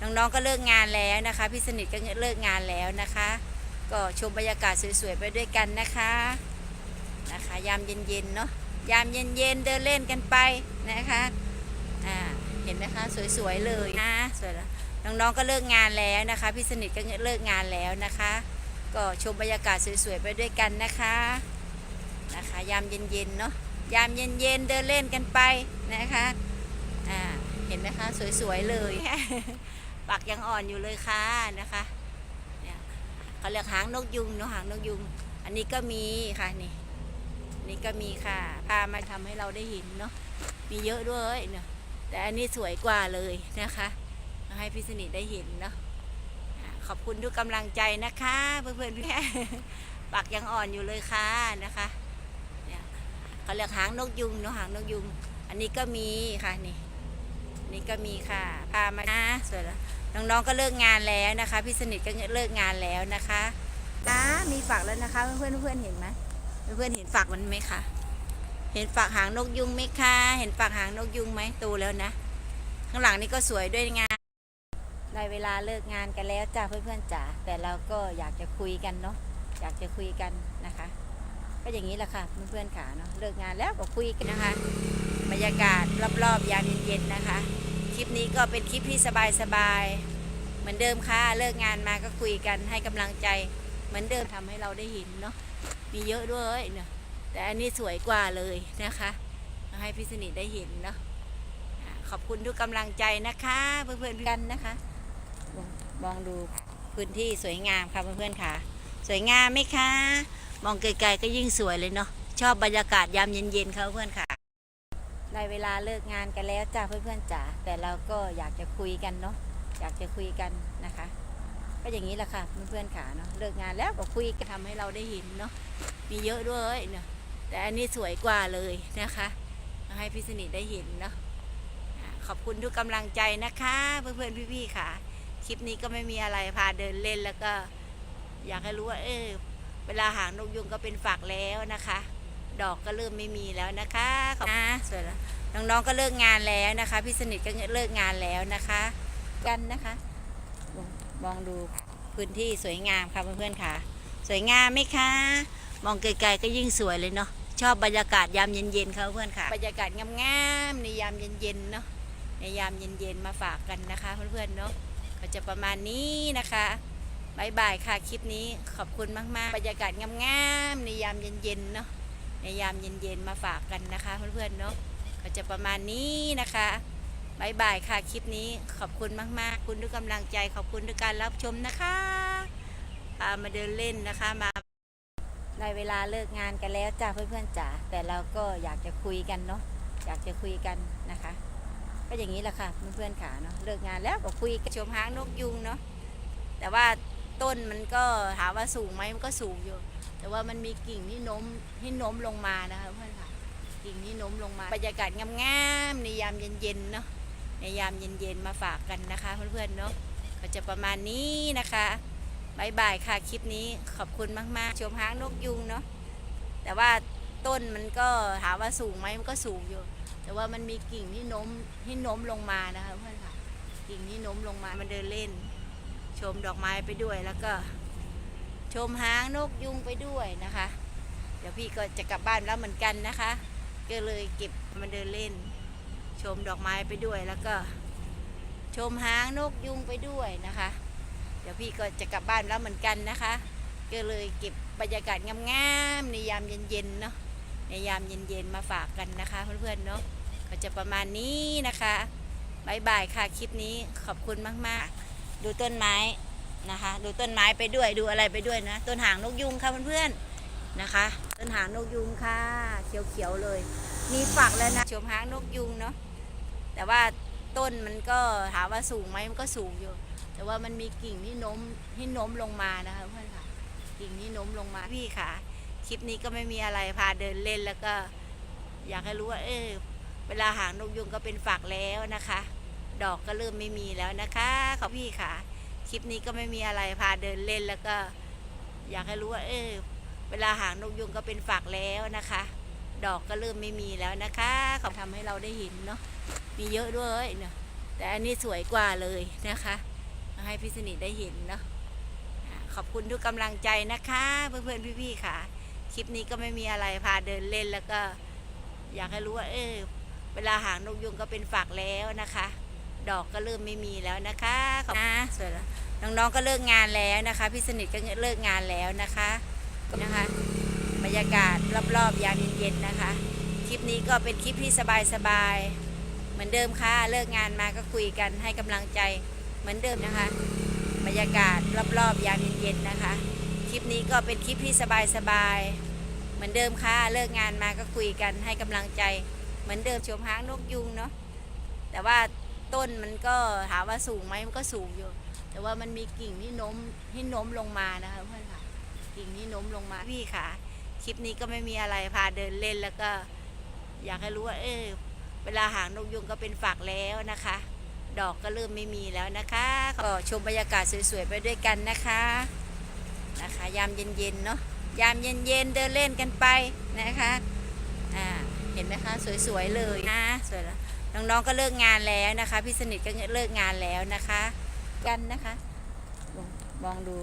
น้องๆก็เลิกงานแล้วนะคะ พี่สนิทก็เลิกงานแล้วนะคะ ก็ชมบรรยากาศสวยๆไปด้วยกันนะคะนะคะ ยามเย็นๆเนาะยามเย็นๆเดินเล่นกันไปนะคะอ่าเห็นไหมคะสวยๆเลยนะสวยแล้วน้องๆก็เลิกงานแล้วนะคะพี่สนิทก็เลิกงานแล้วนะคะ ก็ชมบรรยากาศสวยๆไปด้วยกันนะคะนะคะยามเย็นๆเนาะยามเย็นๆเดินเล่นกันไปนะคะอ่าเห็นไหมคะสวยๆเลย ปักยังอ่อนอยู่เลยค่ะนะคะเนี่ยเขาเรียกหางนกยุงเนาะหางนกยุง อันนี้ก็มีค่ะนี่นี่ก็มีค่ะพามาทำให้เราได้เห็นเนาะมีเยอะด้วยเนาะแต่อันนี้สวยกว่าเลยนะคะมาให้พี่สนิทได้เห็นเนาะขอบคุณทุกกำลังใจนะคะ เพื่อนๆพี่ปักยังอ่อนอยู่เลยค่ะนะคะเนี่ยเขาเรียกหางนกยุงเนาะหางนกยุง อันนี้ก็มีค่ะนี่ นี่ก็มีค่ะ พามานะสวยแล้วน้องๆก็เลิกงานแล้วนะคะ พี่สนิทก็เลิกงานแล้วนะคะจ้ามีฝักแล้วนะคะ เพื่อนๆเพื่อนๆเห็นไหมเพื่อนๆเห็นฝักมันไหมคะเห็นฝักหางนกยุงไหมคะ เห็นฝักหางนกยุงไหมโตแล้วนะ ข้างหลังนี่ก็สวยด้วยงานได้เวลาเลิกงานกันแล้วจ้าเพื่อนๆจ๋าแต่เราก็อยากจะคุยกันเนาะอยากจะคุยกันนะคะ ก็อย่างนี้แหละค่ะเพื่อนๆขาเนาะเลิกงานแล้วก็คุยกันนะคะ บรรยากาศรอบๆยามเย็นๆนะคะ คลิปนี้ก็เป็นคลิปที่สบายๆ เหมือนเดิมค่ะ เลิกงานมาก็คุยกันให้กำลังใจ เหมือนเดิมทำให้เราได้เห็นเนาะ มีเยอะด้วยเนาะ แต่อันนี้สวยกว่าเลยนะคะ ให้พี่สนิทได้เห็นเนาะ ขอบคุณทุกกำลังใจนะคะเพื่อนๆกันนะคะ มองดูพื้นที่สวยงามค่ะเพื่อนๆค่ะ สวยงามไหมคะ มองไกลๆก็ยิ่งสวยเลยเนาะ ชอบบรรยากาศยามเย็นๆค่ะเพื่อนค่ะ ได้เวลาเลิกงานกันแล้วจ้าเพื่อนๆจ๋าแต่เราก็อยากจะคุยกันเนาะอยากจะคุยกันนะคะ ก็อย่างนี้แหละค่ะเพื่อนๆขาเนาะเลิกงานแล้วก็คุยกันทำให้เราได้เห็นเนาะมีเยอะด้วยเนาะแต่อันนี้สวยกว่าเลยนะคะให้พี่สนิทได้เห็นเนาะขอบคุณทุกกำลังใจนะคะ เพื่อนๆพี่ๆค่ะ คลิปนี้ก็ไม่มีอะไรพาเดินเล่นแล้วก็ อยากให้รู้ว่าเออเวลาหางนกยุงก็เป็นฝักแล้วนะคะ ดอกก็เริ่มไม่มีแล้วนะคะขอบคุณนะสวยแล้วน้องๆก็เลิกงานแล้วนะคะ พี่สนิทก็เลิกงานแล้วนะคะ กันนะคะ มองดูพื้นที่สวยงามค่ะเพื่อนๆค่ะ สวยงามไหมคะ มองไกลๆก็ยิ่งสวยเลยเนาะชอบบรรยากาศยามเย็นๆค่ะเพื่อนๆค่ะ บรรยากาศงามๆในยามเย็นๆเนาะในยามเย็นๆมาฝากกันนะคะ เพื่อนๆเนาะก็จะประมาณนี้นะคะบายบายค่ะคลิปนี้ขอบคุณมากๆ บรรยากาศงามๆในยามเย็นๆเนาะ ในยามเย็นๆมาฝากกันนะคะ เพื่อนๆเนาะก็จะประมาณนี้นะคะบายบายค่ะคลิปนี้ขอบคุณมากๆ คุณทุกกำลังใจขอบคุณทุกการรับชมนะคะพามาเดินเล่นนะคะมาได้เวลาเลิกงานกันแล้วจ้าเพื่อนๆจ๋าแต่เราก็อยากจะคุยกันเนาะอยากจะคุยกันนะคะ ก็อย่างนี้แหละค่ะเพื่อนๆขาเนาะเลิกงานแล้วก็คุยกันชมหางนกยุงเนาะแต่ว่าต้นมันก็ถามว่าสูงไหมมันก็สูงอยู่ แต่ว่ามันมีกิ่งที่โน้มที่โน้มลงมานะคะเพื่อนค่ะ กิ่งที่โน้มลงมาบรรยากาศงามๆในยามเย็นๆเนาะในยามเย็นๆมาฝากกันนะคะ เพื่อนๆเนาะก็จะประมาณนี้นะคะบายบายค่ะคลิปนี้ขอบคุณมากๆ ชมหางนกยุงเนาะแต่ว่าต้นมันก็ถามว่าสูงไหมมันก็สูงอยู่ แต่ว่ามันมีกิ่งที่โน้มที่โน้มลงมานะคะเพื่อนค่ะ กิ่งที่โน้มลงมามันเดินเล่น ชมดอกไม้ไปด้วยแล้วก็ ชมหางนกยุงไปด้วยนะคะ เดี๋ยวพี่ก็จะกลับบ้านแล้วเหมือนกันนะคะ ก็เลยเก็บมาเดินเล่น ชมดอกไม้ไปด้วยแล้วก็ ชมหางนกยุงไปด้วยนะคะ เดี๋ยวพี่ก็จะกลับบ้านแล้วเหมือนกันนะคะ ก็เลยเก็บบรรยากาศงามๆในยามเย็นๆเนาะในยามเย็นๆมาฝากกันนะคะ เพื่อนๆเนาะก็จะประมาณนี้นะคะบายบายค่ะคลิปนี้ขอบคุณมากๆ ดูต้นไม้ ดูต้นไม้ไปด้วยดูอะไรไปด้วยนะ ต้นหางนกยุงค่ะเพื่อนๆนะคะ ต้นหางนกยุงค่ะ เขียวๆเลย มีฝักแล้วนะชมหางนกยุงเนาะแต่ว่าต้นมันก็ถามว่าสูงไหมมันก็สูงอยู่ แต่ว่ามันมีกิ่งที่โน้มที่โน้มลงมานะคะเพื่อนค่ะ กิ่งที่โน้มลงมาพี่ค่ะคลิปนี้ก็ไม่มีอะไรพาเดินเล่นแล้วก็ อยากให้รู้ว่าเออเวลาหางนกยุงก็เป็นฝักแล้วนะคะ ดอกก็เริ่มไม่มีแล้วนะคะขอบพี่ค่ะ คลิปนี้ก็ไม่มีอะไรพาเดินเล่นแล้วก็ อยากให้รู้ว่า เออ เวลาหางนกยุงก็เป็นฝักแล้วนะคะ ดอกก็เริ่มไม่มีแล้วนะคะเขาทำให้เราได้เห็นเนาะมีเยอะด้วยเนาะแต่อันนี้สวยกว่าเลยนะคะ ให้พี่สนิทได้เห็นเนาะขอบคุณทุกกำลังใจนะคะ เพื่อนๆพี่ๆค่ะ คลิปนี้ก็ไม่มีอะไรพาเดินเล่นแล้วก็ อยากให้รู้ว่า เออ เวลาหางนกยุงก็เป็นฝักแล้วนะคะ ดอกก็เริ่มไม่มีแล้วนะคะขอบคุณนะสวยแล้วน้องๆก็เลิกงานแล้วนะคะพี่สนิทก็เลิกงานแล้วนะคะนะคะ บรรยากาศรอบๆยามเย็นๆนะคะ คลิปนี้ก็เป็นคลิปที่สบายๆเหมือนเดิมค่ะเลิกงานมาก็คุยกันให้กำลังใจเหมือนเดิมนะคะ บรรยากาศรอบๆยามเย็นๆนะคะ คลิปนี้ก็เป็นคลิปที่สบายๆเหมือนเดิมค่ะเลิกงานมาก็คุยกันให้กำลังใจ เหมือนเดิมชมหางนกยุงเนาะแต่ว่า ต้นมันก็ถามว่าสูงไหมมันก็สูงอยู่ แต่ว่ามันมีกิ่งที่โน้มที่โน้มลงมานะคะเพื่อนค่ะ กิ่งที่โน้มลงมาพี่ค่ะ คลิปนี้ก็ไม่มีอะไรพาเดินเล่นแล้วก็ อยากให้รู้ว่าเออเวลาหางนกยุงก็เป็นฝักแล้วนะคะ ดอกก็เริ่มไม่มีแล้วนะคะก็ชมบรรยากาศสวยๆไปด้วยกันนะคะนะคะ ยามเย็นๆเนาะยามเย็นๆเดินเล่นกันไปนะคะอ่าเห็นไหมคะสวยๆเลยนะสวยแล้ว น้องๆก็เลิกงานแล้วนะคะ พี่สนิทก็เลิกงานแล้วนะคะ กันนะคะ มองดู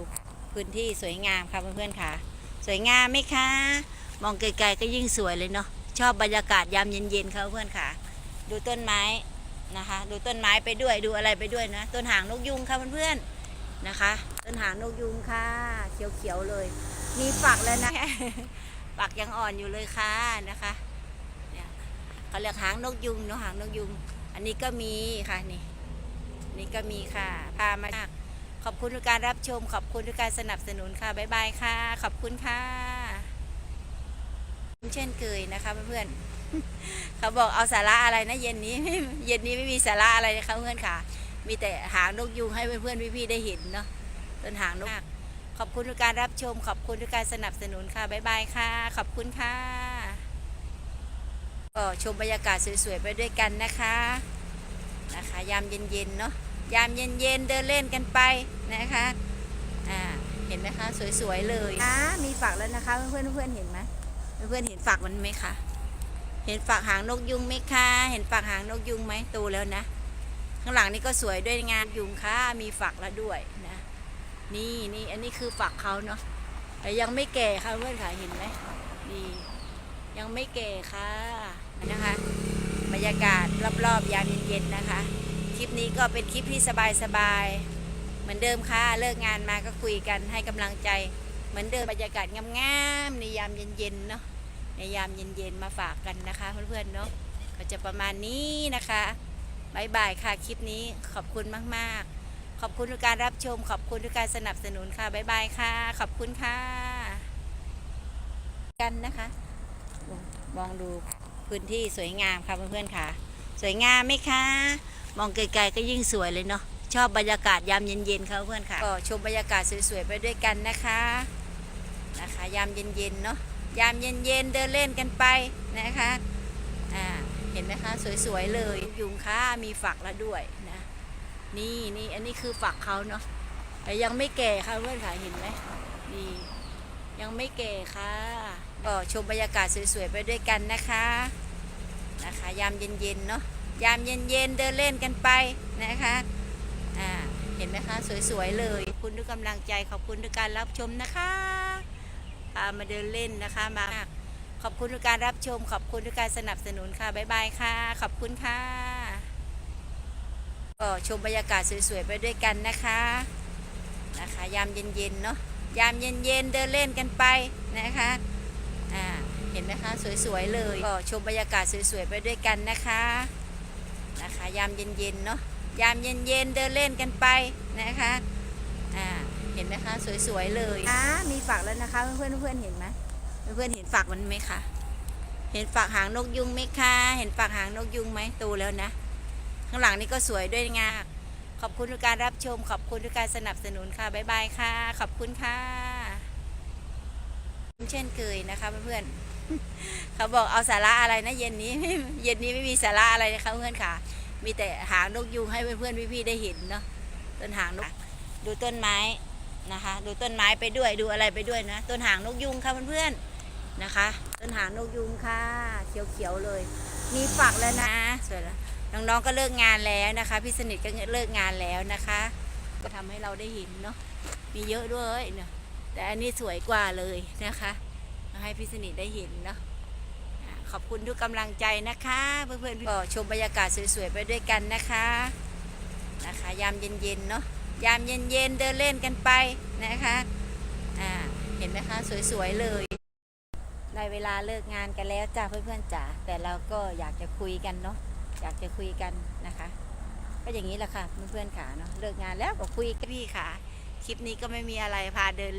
พื้นที่สวยงามค่ะเพื่อนๆค่ะ สวยงามไหมคะ มองไกลๆก็ยิ่งสวยเลยเนาะชอบบรรยากาศยามเย็นๆค่ะเพื่อนค่ะ ดูต้นไม้นะคะ ดูต้นไม้ไปด้วยดูอะไรไปด้วยนะ ต้นหางนกยุงค่ะเพื่อนๆนะคะ ต้นหางนกยุงค่ะ เขียวๆเลย มีฝักแล้วนะ ฝักยังอ่อนอยู่เลยค่ะนะคะ เขาเรียกหางนกยุงเนาะหางนกยุง อันนี้ก็มีค่ะนี่นี่ก็มีค่ะพามาขอบคุณทุกการรับชม ขอบคุณทุกการสนับสนุนค่ะบ๊ายบายค่ะ ขอบคุณค่ะเช่นเคยนะคะเพื่อนๆเขาบอกเอาสาระอะไรนะเย็นนี้เย็นนี้ไม่มีสาระอะไรนะคะเพื่อนค่ะ มีแต่หางนกยุงให้เพื่อนๆพี่ๆได้เห็นเนาะต้นหางนกขอบคุณทุกการรับชม ขอบคุณทุกการสนับสนุนค่ะบ๊ายบายค่ะ ขอบคุณค่ะ ก็ชมบรรยากาศสวยๆไปด้วยกันนะคะนะคะ ยามเย็นๆเนาะยามเย็นๆเดินเล่นกันไปนะคะอ่าเห็นไหมคะสวยๆเลยอ่ามีฝักแล้วนะคะเพื่อนๆเพื่อนเห็นไหมเพื่อนๆเห็นฝักมันไหมคะเห็นฝักหางนกยุงไหมคะ เห็นฝักหางนกยุงไหมโตแล้วนะ ข้างหลังนี่ก็สวยด้วยงานยุงค่ะมีฝักแล้วด้วยนะนี่นี่อันนี้คือฝักเขาเนาะแต่ยังไม่แก่ค่ะเพื่อนค่ะเห็นไหมนี่ ยังไม่แก่ค่ะนะคะ บรรยากาศรอบๆยามเย็นๆนะคะ คลิปนี้ก็เป็นคลิปที่สบายๆเหมือนเดิมค่ะ เลิกงานมาก็คุยกันให้กำลังใจ เหมือนเดิมบรรยากาศงามๆในยามเย็นๆเนาะในยามเย็นๆมาฝากกันนะคะ เพื่อนๆเนาะก็จะประมาณนี้นะคะบายบายค่ะคลิปนี้ขอบคุณมากๆ ขอบคุณทุกการรับชม ขอบคุณทุกการสนับสนุนค่ะบายบายค่ะ ขอบคุณค่ะ กันนะคะ มองดูพื้นที่สวยงามค่ะเพื่อนๆค่ะ สวยงามไหมคะ มองไกลๆก็ยิ่งสวยเลยเนาะชอบบรรยากาศยามเย็นๆค่ะเพื่อนค่ะก็ชมบรรยากาศสวยๆไปด้วยกันนะคะนะคะ ยามเย็นๆเนาะยามเย็นๆเดินเล่นกันไปนะคะอ่าเห็นไหมคะสวยๆเลยยุงค่ะมีฝักแล้วด้วยนะนี่นี่อันนี้คือฝักเขาเนาะแต่ยังไม่แก่ค่ะเพื่อนค่ะเห็นไหมนี่ ยังไม่แก่ค่ะก็ชมบรรยากาศสวยๆไปด้วยกันนะคะนะคะ ยามเย็นๆเนาะยามเย็นๆเดินเล่นกันไปนะคะอ่าเห็นไหมคะสวยๆเลยขอบคุณทุกกำลังใจขอบคุณทุกการรับชมนะคะพามาเดินเล่นนะคะมาขอบคุณทุกการรับชม ขอบคุณทุกการสนับสนุนค่ะบ๊ายบายค่ะ ขอบคุณค่ะก็ชมบรรยากาศสวยๆไปด้วยกันนะคะนะคะ ยามเย็นๆเนาะ ยามเย็นๆเดินเล่นกันไปนะคะอ่าเห็นไหมคะสวยๆเลยก็ชมบรรยากาศสวยๆไปด้วยกันนะคะนะคะยามเย็นๆเนาะยามเย็นๆเดินเล่นกันไปนะคะอ่าเห็นไหมคะสวยๆเลยอ่ามีฝักแล้วนะคะเพื่อนๆเพื่อนๆเห็นไหมเพื่อนๆเห็นฝักมันไหมคะเห็นฝักหางนกยุงไหมคะ เห็นฝักหางนกยุงไหมโตแล้วนะ ข้างหลังนี่ก็สวยด้วยงา ขอบคุณทุกการรับชม ขอบคุณทุกการสนับสนุนค่ะ บ๊ายบายค่ะ ขอบคุณค่ะ เช่นเคยนะคะเพื่อนๆเขาบอกเอาสาระอะไรนะเย็นนี้ เย็นนี้ไม่มีสาระอะไรนะคะเพื่อนค่ะ มีแต่หางนกยุงให้เพื่อนๆพี่ๆได้เห็นเนาะ ต้นหางนก ดูต้นไม้นะคะ ดูต้นไม้ไปด้วย ดูอะไรไปด้วยนะ ต้นหางนกยุงค่ะเพื่อนๆนะคะ ต้นหางนกยุงค่ะ เขียวๆเลย มีฝักแล้วนะสวยแล้วน้องๆก็เลิกงานแล้วนะคะพี่สนิทก็เลิกงานแล้วนะคะ ก็ทำให้เราได้เห็นเนาะมีเยอะด้วยเนาะแต่อันนี้สวยกว่าเลยนะคะมาให้พี่สนิทได้เห็นเนาะขอบคุณทุกกำลังใจนะคะเพื่อนๆก็ชมบรรยากาศสวยๆไปด้วยกันนะคะนะคะ ยามเย็นๆเนาะยามเย็นๆเดินเล่นกันไปนะคะอ่าเห็นไหมคะสวยๆเลย ได้เวลาเลิกงานกันแล้วจ้าเพื่อนๆจ๋าแต่เราก็อยากจะคุยกันเนาะอยากจะคุยกันนะคะ ก็อย่างนี้แหละค่ะเพื่อนๆขาเนาะเลิกงานแล้วก็คุยกันพี่ขาคลิปนี้ก็ไม่มีอะไรพาเดิน